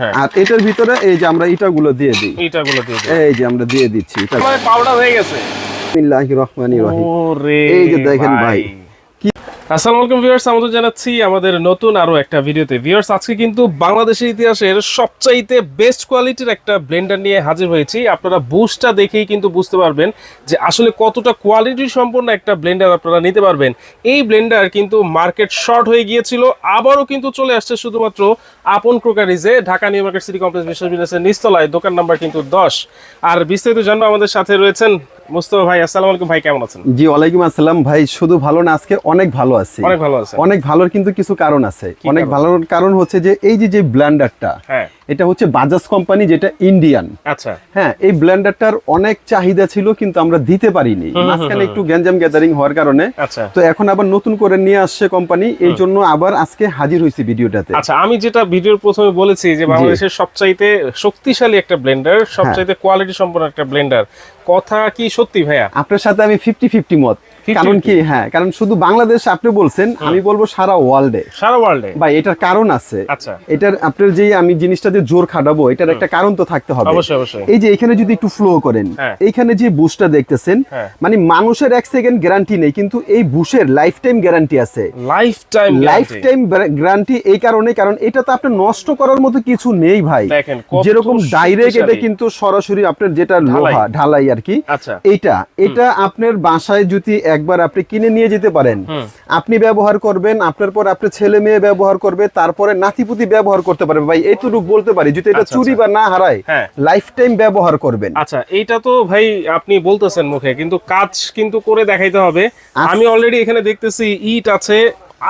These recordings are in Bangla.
হ্যাঁ। আর এটার ভিতরে এই যে আমরা ইটাগুলো দিয়ে দিই। ইটাগুলো দিয়ে দিই। এই যে আমরা দিয়ে দিচ্ছি পাউডার হয়ে গেছে। বিসমিল্লাহির রহমানির রহিম। ওরে এই যে দেখেন ভাই। আসসালামু আলাইকুম ভিউয়ার্স আমাদের জানাচ্ছি আমাদের নতুন আরও একটা ভিডিওতে। ভিউয়ার্স, আজকে কিন্তু বাংলাদেশের ইতিহাসের সবচাইতে বেস্ট কোয়ালিটির একটা ব্লেন্ডার নিয়ে হাজির হয়েছি। আপনারা বুস্টটা দেখেই কিন্তু বুঝতে পারবেন যে আসলে কতটা কোয়ালিটি সম্পন্ন একটা ব্লেন্ডার আপনারা নিতে পারবেন। এই ব্লেন্ডার কিন্তু মার্কেট শর্ট হয়ে গিয়েছিল, আবারও কিন্তু চলে আসছে শুধুমাত্র আপন ক্রোকারিজে Dhaka new market city complex বিশ্ববিদ্যালয়ের নিস্তলায় দোকান নাম্বার কিন্তু দশ। আর বিস্তারিত জানব আমাদের সাথে রয়েছেন মুস্তফা ভাই আসসালামু আলাইকুম ভাই কেমন আছেন? জি ওয়ালাইকুম আসসালাম ভাই। শুধু ভালো না আজকে অনেক ভালো আছি। অনেক ভালো আছে অনেক ভালোর কিন্তু কিছু কারণ আছে। অনেক? ভালোর কারণ হচ্ছে যে এই যে যে ব্ল্যান্ডারটা হ্যাঁ। এটা হচ্ছে বাজাজ কোম্পানি যেটা ইন্ডিয়ান আচ্ছা। হ্যাঁ এই ব্লেন্ডারটার অনেক চাহিদা ছিল কিন্তু আমরা দিতে পারিনি। মাঝখানে একটু গ্যাঞ্জাম গ্যাদারিং হওয়ার কারণে। আচ্ছা। তো এখন আবার নতুন করে নিয়ে আসছে কোম্পানি এই জন্য আবার আজকে হাজির হয়েছি ভিডিওটাতে। আচ্ছা আমি যেটা ভিডিওর প্রথমে বলেছি যে বাংলাদেশের সবচাইতে শক্তিশালী একটা ব্লেন্ডার সবচাইতে কোয়ালিটি সম্পন্ন একটা ব্লেন্ডার। কথা কি সত্যি ভাইয়া? আপনার সাথে আমি ফিফটি ফিফটি মত। কারণ কি? হ্যাঁ কারণ শুধু বাংলাদেশ আপনি বলছেন আমি বলব সারা ওয়ার্ল্ডে সারা ওয়ার্ল্ডে ভাই এটার কারণ আছে। আচ্ছা। এটার আপনার যে আমি জিনিসটাতে জোর খাটাবো এটার একটা কারণ তো থাকতে হবে। এই যে এখানে যদি একটু ফ্লো করেন হ্যাঁ। এইখানে যে বুশটা দেখতেছেন হ্যাঁ। মানে মানুষের এক সেকেন্ড গ্যারান্টি নেই কিন্তু এই বুশের লাইফ টাইম গ্যারান্টি আছে। Life time life time guarantee এই কারণে কারণ এটা তো আপনার নষ্ট করার মতো কিছু নেই ভাই। যেরকম ডাইরেক্ট এটা কিন্তু সরাসরি আপনার যেটা ঢালাই। লোহা ঢালাই আর কি। আচ্ছা। এইটা এটা আপনার বাসায় যদি একবার আপনি কিনে নিয়ে যেতে পারেন আপনি ব্যবহার করবেন আপনার পর আপনার ছেলে মেয়ে ব্যবহার করবে তারপরে নাতিপুতি ব্যবহার করতে পারবে। ভাই এইটুকু বলতে পারি যদি এটা আচ্ছা, চুরি আচ্ছা। বা না হারায় হ্যাঁ। লাইফ টাইম ব্যবহার করবেন আচ্ছা এইটা তো ভাই আপনি বলতেছেন মুখে কিন্তু কাজ কিন্তু করে দেখাইতে হবে আচ্ছা। আমি অলরেডি এখানে দেখতেছি ইট আছে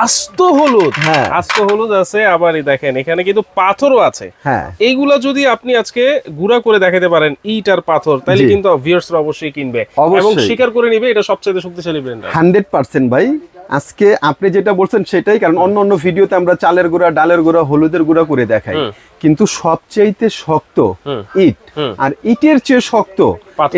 আস্ত হলুদ হ্যাঁ। আস্ত হলুদ আছে আবার দেখেন এখানে কিন্তু পাথরও আছে হ্যাঁ এইগুলা যদি আপনি আজকে গুঁড়া করে দেখাতে পারেন ইট আর পাথর তাহলে। কিন্তু ভিউয়ার্সরা অবশ্যই কিনবে এবং স্বীকার করে নিবে এটা সবচেয়ে শক্তিশালী ব্র্যান্ড হান্ড্রেড পার্সেন্ট ভাই আজকে আপনি যেটা বলছেন সেটাই কারণ অন্য অন্য ভিডিওতে আমরা চালের গুঁড়া ডালের গুঁড়া হলুদের গুঁড়া করে দেখাই। কিন্তু সবচাইতে শক্ত ইট। আর ইটের চেয়ে শক্ত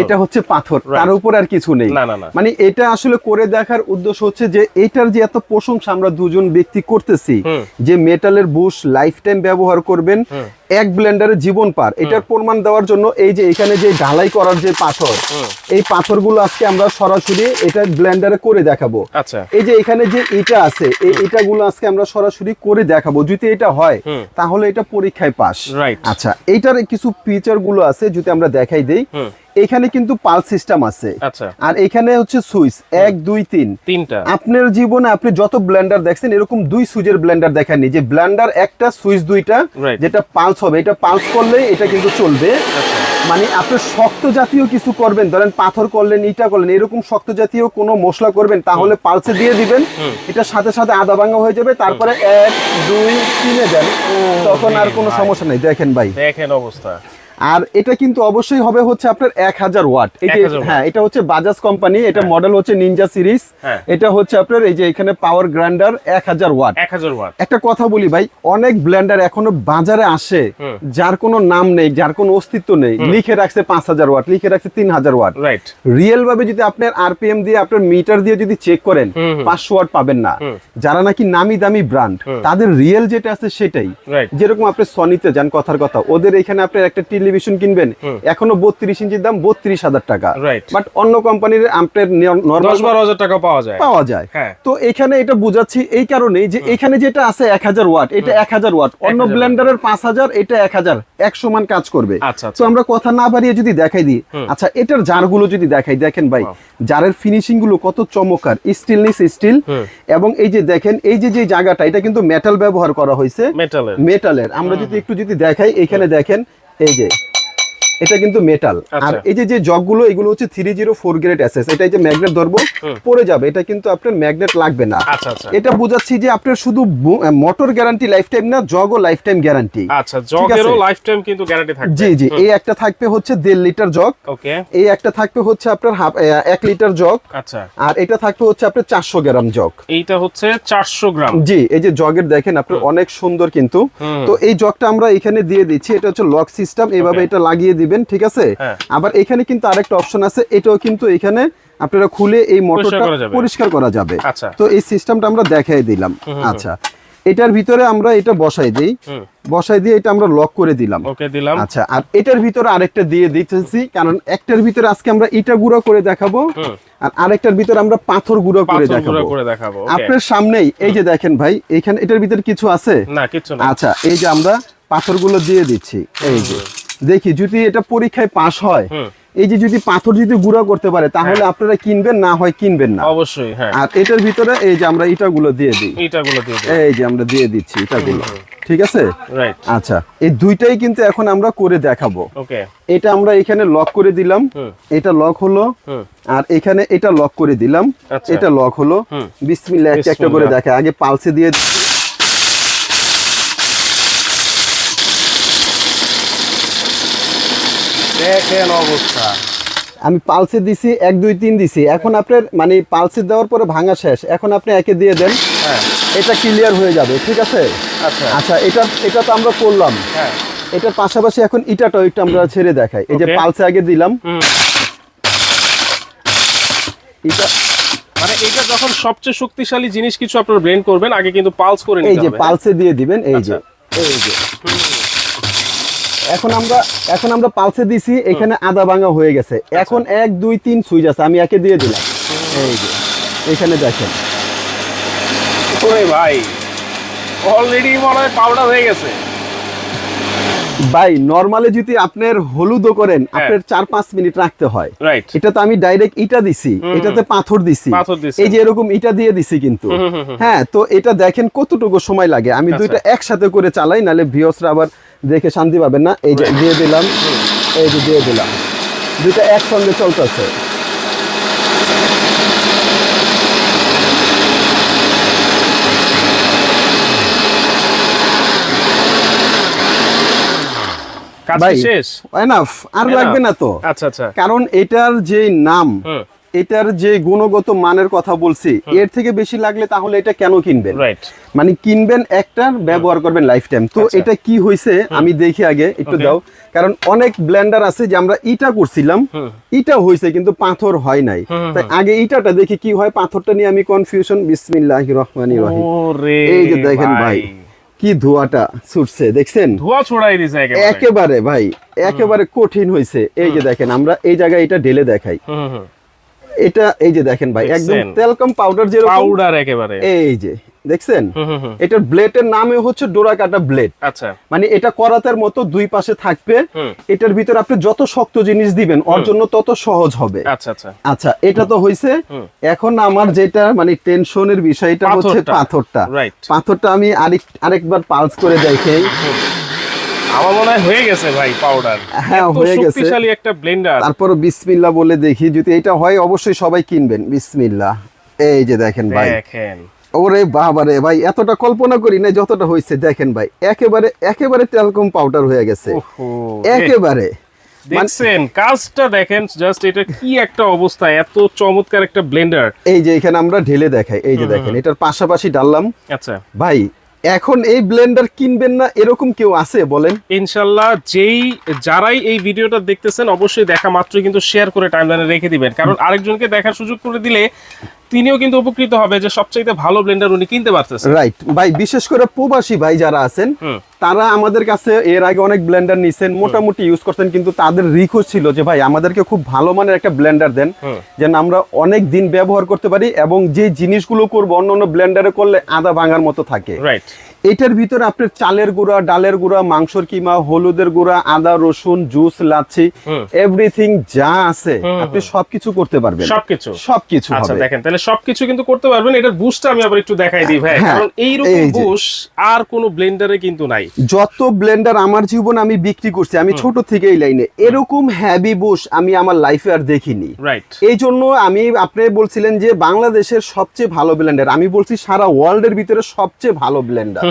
এটা হচ্ছে পাথর। তার উপর আর কিছু নেই। মানে এটা আসলে করে দেখার উদ্দেশ্য হচ্ছে যে এটার যে এত প্রশংসা আমরা দুজন ব্যক্তি করতেছি যে মেটালের বুশ লাইফ টাইম ব্যবহার করবেন এক ব্লেন্ডারে জীবন পার। এটার প্রমাণ দেওয়ার জন্য এই যে এখানে যে ঢালাই করার যে পাথর। এই পাথরগুলো আজকে আমরা সরাসরি এটা ব্লেন্ডারে করে দেখাবো। আচ্ছা। এই যে এখানে যে ইটা আছে এই ইটাগুলো আজকে আমরা সরাসরি করে দেখাবো। যদি এটা হয় তাহলে এটা পরীক্ষায় পাস আচ্ছা এইটার কিছু ফিচারগুলো আছে যদি আমরা দেখাই দেই এখানে কিন্তু পাল সিস্টেম আছে। আচ্ছা। আর এখানে হচ্ছে সুইচ এক দুই তিন। তিনটা। আপনার জীবনে আপনি যত ব্লেন্ডার দেখছেন এরকম দুই সুইচের ব্লেন্ডার দেখেননি। যে ব্লেন্ডার একটা সুইচ দুইটা যেটা পালস হবে। এটা পালস করলে এটা কিন্তু চলবে। আচ্ছা। মানে আপনি শক্ত জাতীয় কিছু করবেন ধরেন পাথর করলেন ইটা করলেন এরকম শক্ত জাতীয় কোনো মশলা করবেন তাহলে পালসে দিয়ে দিবেন এটার এটা সাথে সাথে আদা ভাঙা হয়ে যাবে তারপরে এক দুই তিনে দেন তখন আর কোনো সমস্যা নেই দেখেন ভাই। দেখেন অবস্থা। আর এটা কিন্তু অবশ্যই হবে হচ্ছে আপনার এক হাজার ওয়াট। এই যে 1000 watt। হ্যাঁ এটা হচ্ছে বাজাজ কোম্পানি এটা হ্যাঁ। মডেল হচ্ছে নিনজা সিরিজ হ্যাঁ। এটা হচ্ছে আপনার এই যে এখানে পাওয়ার গ্রাইন্ডার এক হাজার ওয়াট। এক হাজার ওয়াট। একটা কথা বলি ভাই অনেক ব্লেন্ডার এখনও বাজারে আসে যার কোনো নাম নেই যার কোনো অস্তিত্ব নেই লিখে রাখছে পাঁচ হাজার ওয়াট লিখে রাখছে তিন হাজার ওয়াট। রাইট রিয়েল ভাবে যদি আপনার আরপিএম দিয়ে আপনার মিটার দিয়ে যদি চেক করেন। পাঁচশো ওয়াট পাবেন না। যারা নাকি নামি দামি ব্র্যান্ড তাদের রিয়েল যেটা আছে সেটাই। যেরকম আপনি সনিতে যান কথার কথা ওদের এখানে আপনার একটা টেলিভিশন কিনবেন এখনও বত্রিশ ইঞ্চির দাম বত্রিশ হাজার টাকা। বাট অন্য কোম্পানির আপনার নর্মাল বারো হাজার টাকা পাওয়া যায়। পাওয়া যায়। হ্যাঁ। তো এখানে এটা বুঝাচ্ছি এই কারণেই যে এখানে যেটা আছে এক হাজার ওয়াট এটা এক হাজার ওয়াট। অন্য 1000 ব্লেন্ডারের পাঁচ হাজার এটা এক হাজার। এক সমান কাজ করবে। আচ্ছা, আচ্ছা। তো আমরা কথা না বাড়িয়ে যদি দেখাই দিই আচ্ছা এটার জারগুলো যদি দেখাই দেখেন ভাই জারের ফিনিশিংগুলো কত চমৎকার স্টিলনেস স্টিল এবং এই যে দেখেন এই যে যে জায়গাটা এটা কিন্তু মেটাল ব্যবহার করা হয়েছে। মেটালের মেটালের আমরা যদি একটু যদি দেখাই এখানে দেখেন এই যে এটা কিন্তু মেটাল আর আচ্ছা। এই যে যে জগগুলো এগুলো হচ্ছে three zero four grade SS এটা এই যে ম্যাগনেট ধরবো পড়ে যাবে। এটা কিন্তু আপনার ম্যাগনেট লাগবে না। আচ্ছা আচ্ছা। এটা বুঝাচ্ছি যে আপনার শুধু মোটর গ্যারান্টি লাইফ টাইম না জগও লাইফ টাইম গ্যারান্টি আচ্ছা জগেরও লাইফ টাইম কিন্তু গ্যারান্টি থাকবে। জি জি। এই একটা থাকবে হচ্ছে দেড় লিটার জগ ওকে। এই একটা থাকবে হচ্ছে আপনার হাফ এক লিটার জগ আচ্ছা। আর এটা থাকবে হচ্ছে আপনার চারশো গ্রাম জগ এইটা হচ্ছে চারশো গ্রাম। জি এই যে জগের দেখেন আপনার অনেক সুন্দর কিন্তু। তো এই জগটা আমরা এখানে দিয়ে দিচ্ছি। এটা হচ্ছে লক সিস্টেম এভাবে এটা লাগিয়ে দিবেন ঠিক আছে? হ্যাঁ। আবার এখানে কিন্তু আরেকটা অপশন আছে এটাও কিন্তু এখানে আপনারা খুলে এই মোটরটা পরিষ্কার করা যাবে। আচ্ছা। তো এই সিস্টেমটা আমরা দেখাই দিলাম। আচ্ছা। এটার ভিতরে আমরা এটা বসাই দিই। বসাই দিয়ে এটা আমরা লক করে দিলাম। ওকে দিলাম। আচ্ছা আর এটার ভিতরে আরেকটা দিয়ে দিতেছি কারণ একটার ভিতরে আজকে আমরা ইটা গুঁড়ো করে দেখাবো আর আরেকটার ভিতরে আমরা পাথর গুঁড়ো করে দেখাবো। আপনার সামনেই এই যে দেখেন ভাই এখানে এটার ভিতরে কিছু আছে? না কিছু না। আচ্ছা এই যে আমরা পাথরগুলো দিয়ে দিচ্ছি এই যে। দেখি যদি এটা পরীক্ষায় পাশ হয় এই যে যদি পাথর যদি গুঁড়া করতে পারে তাহলে আপনারা কিনবেন না হয় কিনবেন না। অবশ্যই হ্যাঁ। আর এটার ভিতরে এই যে আমরা ইটাগুলো দিয়ে দিই। এইটাগুলো দিয়ে দিই। এই যে আমরা দিয়ে দিচ্ছি ইটাগুলো। ঠিক আছে? রাইট আচ্ছা এই দুইটাই কিন্তু এখন আমরা করে দেখাবো। ওকে এটা আমরা এখানে লক করে দিলাম। এটা লক হলো। আর এখানে এটা লক করে দিলাম। আচ্ছা। এটা লক হলো। বিসমিল্লাহ একটা করে। দেখে। আগে পালসে দিয়ে দেখেন অবস্থা। আমি পালসে দিছি এক দুই তিন দিছি। এখন আপনার মানে পালসে দেওয়ার পরে ভাঙা শেষ। এখন আপনি একে দিয়ে দেন হ্যাঁ। এটা ক্লিয়ার হয়ে যাবে ঠিক আছে? আচ্ছা। আচ্ছা এটা এটা তো আমরা করলাম। হ্যাঁ। এটার পাশাপাশি এখন ইটাটাও একটু আমরা ছেড়ে দেখাই। এই যে পালসে আগে দিলাম। ইটা মানে এটা যখন সবচেয়ে শক্তিশালী জিনিস কিছু আপনার ব্লেন্ড করবেন আগে কিন্তু পালস করে এই যে পালসে দিয়ে দিবেন এই যে। আচ্ছা। এই যে। এখন আমরা এখন আমরা পালসে দিছি এখানে আদা ভাঙা হয়ে গেছে। আচ্ছা। এখন এক দুই তিন সুইচ আছে আমি একে দিয়ে দিলাম। এই যে এখানে দেখেন। ওরে ভাই অলরেডি মনে হয় পাউডার হয়ে গেছে। ভাই নরমালি যদি আপনার হলুদও করেন হ্যাঁ। আপনার চার পাঁচ মিনিট রাখতে হয়। এটা তো আমি ডাইরেক্ট ইটা দিছি এটাতে পাথর দিছি। এই যে এরকম ইটা দিয়ে দিছি কিন্তু। হ্যাঁ তো এটা দেখেন কতটুকু সময় লাগে। আমি আচ্ছা। দুইটা একসাথে করে চালাই নালে ভিওসরা আবার দেখে শান্তি পাবেন না। এই যে দিয়ে দিলাম এই যে দিয়ে দিলাম। দুইটা একসঙ্গে চলতেছে। শেষ? এনাফ আর লাগবে না তো। আচ্ছা আচ্ছা। কারণ এটার যে নাম এটার যে গুণগত মানের কথা বলছি এর থেকে বেশি লাগলে তাহলে এটা কেন কিনবেন? রাইট মানে কিনবেন একটার ব্যবহার করবেন লাইফ টাইম তো আচ্ছা। এটা কি হয়েছে আমি দেখি আগে একটু দাও কারণ অনেক ব্লেন্ডার আছে যে আমরা ইটা করছিলাম। ইটা হয়েছে কিন্তু পাথর হয় নাই। তাই আগে ইটাটা দেখি কি হয় পাথরটা নিয়ে আমি কনফিউশন বিসমিল্লাহ রহমান রহিম। ওরে এই যে দেখেন ভাই। কি ধোয়াটা ছুটছে দেখছেন? ধোয়া ছড়াই দিছে একেবারে। একেবারে ভাই একেবারে কঠিন হয়েছে এই যে দেখেন আমরা এই জায়গায় এটা ঢেলে দেখাই। এটা এই যে দেখেন ভাই একদম তেলকম পাউডার যেরকম পাউডার একেবারে। এই যে দেখছেন? এটার ব্লেডের নামে হচ্ছে ডোরা কাটা ব্লেড আচ্ছা। মানে এটা করাতের মতো দুই পাশে থাকবে। এটার ভিতরে আপনি যত শক্ত জিনিস দিবেন ওর জন্য তত সহজ হবে। আচ্ছা আচ্ছা। আচ্ছা এটা তো হয়েছে হুম। এখন আমার যেটা মানে টেনশনের বিষয়টা হচ্ছে পাথরটা। পাথরটা। পাথরটা আমি আরেক আরেকবার পালস করে দেখাই। আমার মনে হয় হয়ে গেছে ভাই পাউডার হ্যাঁ, হয়ে গেছে। শক্তিশালী একটা ব্লেন্ডার তারপর বিসমিল্লাহ বলে দেখি যদি এটা হয় অবশ্যই সবাই কিনবেন বিসমিল্লাহ। এই যে দেখেন ভাই। দেখেন। ওরে বাবারে ভাই এতটা কল্পনা করি না যতটা হয়েছে দেখেন ভাই। একেবারে একেবারে টেলকম পাউডার হয়ে গেছে। একেবারে। মানে দেখছেন কাজটা দেখেন জাস্ট এটা কি একটা অবস্থা এত চমৎকার একটা ব্লেন্ডার এই যে এখানে আমরা ঢেলে দেখাই এই যে দেখেন এটার পাশাপাশি ডাললাম। আচ্ছা। ভাই এখন এই ব্লেন্ডার কিনবেন না, এরকম কেউ আছে, বলেন। ইনশাল্লাহ, যেই, যারাই এই ভিডিওটা দেখতেছেন, অবশ্যই দেখা মাত্রই কিন্তু শেয়ার করে টাইমলাইনে রেখে দিবেন। কারণ আরেকজনকে দেখার সুযোগ করে দিলে তিনিও কিন্তু উপকৃত হবে যে সবচেয়ে ভালো ব্লেন্ডার উনি কিনতে পারতেছেন রাইট ভাই বিশেষ করে প্রবাসী ভাই যারা আছেন তারা আমাদের কাছে এর আগে অনেক ব্লেন্ডার নিছেন মোটামুটি ইউজ করতেন কিন্তু তাদের রিকোয়েস্ট ছিল যে ভাই আমাদেরকে খুব ভালো মানের একটা ব্লেন্ডার দেন যেন আমরা অনেক দিন ব্যবহার করতে পারি এবং যে জিনিসগুলো করব অন্য অন্য ব্লেন্ডারে করলে আদা ভাঙার মতো থাকে। রাইট এটার ভিতরে আপনার চালের গুঁড়া ডালের গুঁড়া মাংসর কিমা হলুদের গুঁড়া আদা রসুন জুস লাচ্ছি এভরিথিং যা আছে আপনি সবকিছু করতে পারবেন। সবকিছু? সবকিছু আচ্ছা দেখেন তাহলে সবকিছু কিন্তু করতে পারবেন। এটার বুস্টটা আমি আবার একটু দেখাই দিই ভাই। হ্যাঁ, কারণ এই যে। বুশ আর কোনো ব্লেন্ডারে কিন্তু নাই। যত ব্লেন্ডার আমার জীবন আমি বিক্রি করছি আমি ছোট থেকে এই লাইনে এরকম হ্যাভি বুশ আমি আমার লাইফে আর দেখিনি। রাইট এই জন্য আমি আপনি বলছিলেন যে বাংলাদেশের সবচেয়ে ভালো ব্লেন্ডার আমি বলছি সারা ওয়ার্ল্ডের ভিতরে সবচেয়ে ভালো ব্লেন্ডার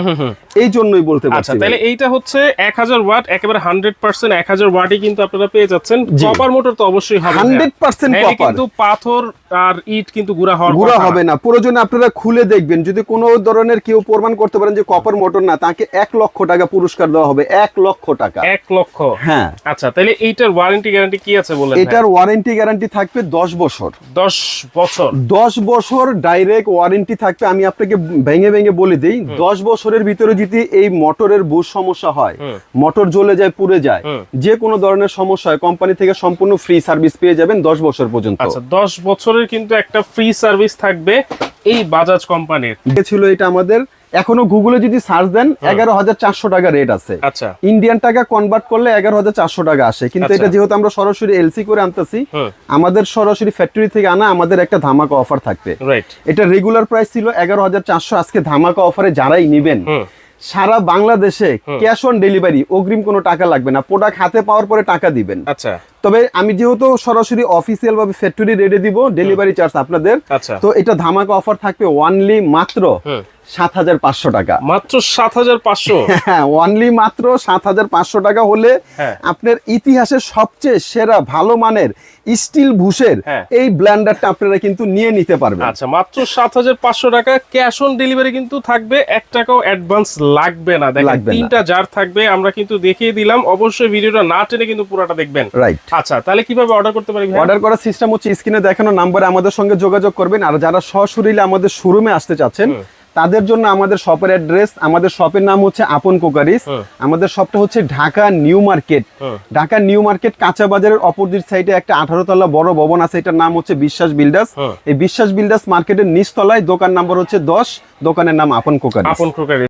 এই জন্যই বলতে আচ্ছা পারছি তাহলে এইটা হচ্ছে এক হাজার ওয়াট একেবারে হান্ড্রেড পার্সেন্ট এক হাজার ওয়াটই কিন্তু আপনারা পেয়ে যাচ্ছেন। কপার মোটর তো অবশ্যই হবে 100% নাহলে copper। কিন্তু পাথর আর ইট কিন্তু গুড়া হওয়ার গুঁড়া। হবে না। প্রয়োজনে আপনারা খুলে দেখবেন যদি কোনো ধরনের কেউ প্রমাণ করতে পারেন যে কপার মোটর না তাকে এক লক্ষ টাকা পুরস্কার দেওয়া হবে এক লক্ষ টাকা। এক লক্ষ? হ্যাঁ। আচ্ছা তাহলে এইটার ওয়ারেন্টি গ্যারান্টি কি আছে বলেন এটার ওয়ারেন্টি গ্যারান্টি থাকবে দশ বছর। দশ বছর? দশ বছর ডাইরেক্ট ওয়ারেন্টি থাকবে আমি আপনাকে ভেঙে ভেঙে বলে দিই দশ বছর বছরের ভিতরে যদি এই মোটরের বুশ সমস্যা হয় মোটর জ্বলে যায় পুড়ে যায়। যে কোনো ধরনের সমস্যা হয় কোম্পানি থেকে সম্পূর্ণ ফ্রি সার্ভিস পেয়ে যাবেন দশ বছর পর্যন্ত। আচ্ছা দশ বছরের কিন্তু একটা ফ্রি সার্ভিস থাকবে এই বাজাজ কোম্পানির ছিল এটা আমাদের এখনও গুগলে যদি সার্চ দেন এগারো হাজার চারশো টাকা রেট আছে। আচ্ছা। ইন্ডিয়ান টাকা কনভার্ট করলে এগারো হাজার চারশো টাকা আসে। কিন্তু আচ্ছা। এটা যেহেতু আমরা সরাসরি এলসি করে আনতেছি আমাদের সরাসরি ফ্যাক্টরি থেকে আনা আমাদের একটা ধামাকা অফার থাকবে। এটা রেগুলার প্রাইস ছিল এগারো হাজার চারশো আজকে ধামাকা অফারে যারাই নিবেন সারা বাংলাদেশে ক্যাশ অন ডেলিভারি অগ্রিম কোনো টাকা লাগবে না। প্রোডাক্ট হাতে পাওয়ার পরে টাকা দিবেন। আচ্ছা। তবে আমি যেহেতু সরাসরি অফিসিয়াল ভাবে ফ্যাক্টরি রেডে দিব ডেলিভারি চার্জ আপনাদের আচ্ছা। তো এটা ধামাকা অফার থাকবে ওয়ানলি মাত্র সাত হাজার পাঁচশো টাকা। মাত্র সাত হাজার পাঁচশো? হ্যাঁ ওয়ানলি মাত্র সাত হাজার পাঁচশো টাকা হলে হ্যাঁ। আপনার ইতিহাসের সবচেয়ে সেরা ভালো মানের স্টিল ভুষের হ্যাঁ। এই ব্ল্যান্ডারটা আপনারা কিন্তু নিয়ে নিতে পারবেন। আচ্ছা মাত্র সাত হাজার পাঁচশো টাকা। ক্যাশ অন ডেলিভারি কিন্তু থাকবে এক টাকাও অ্যাডভান্স লাগবে না। দেখেন তিনটা জার থাকবে আমরা কিন্তু দেখিয়ে দিলাম। অবশ্যই ভিডিওটা না টেনে কিন্তু পুরোটা দেখবেন। রাইট আচ্ছা তাহলে কীভাবে অর্ডার করতে পারি অর্ডার করার সিস্টেম হচ্ছে স্ক্রিনে দেখানো নাম্বারে আমাদের সঙ্গে যোগাযোগ করবেন। আর যারা সশরীরে আমাদের শোরুমে আসতে চাচ্ছেন তাদের জন্য আমাদের শপের অ্যাড্রেস আমাদের শপের নাম হচ্ছে আপন কোকারিস। আমাদের শপটা হচ্ছে Dhaka new market. Dhaka new market কাঁচা বাজারের অপোজিট সাইডে একটা আঠারো তলা বড় ভবন আছে এটার নাম হচ্ছে বিশ্বাস বিল্ডার্স। এই বিশ্বাস বিল্ডার্স মার্কেটের নিচতলায় দোকান নাম্বার হচ্ছে দশ দোকানের নাম আপন কোকারিস। আপন ক্রোকারি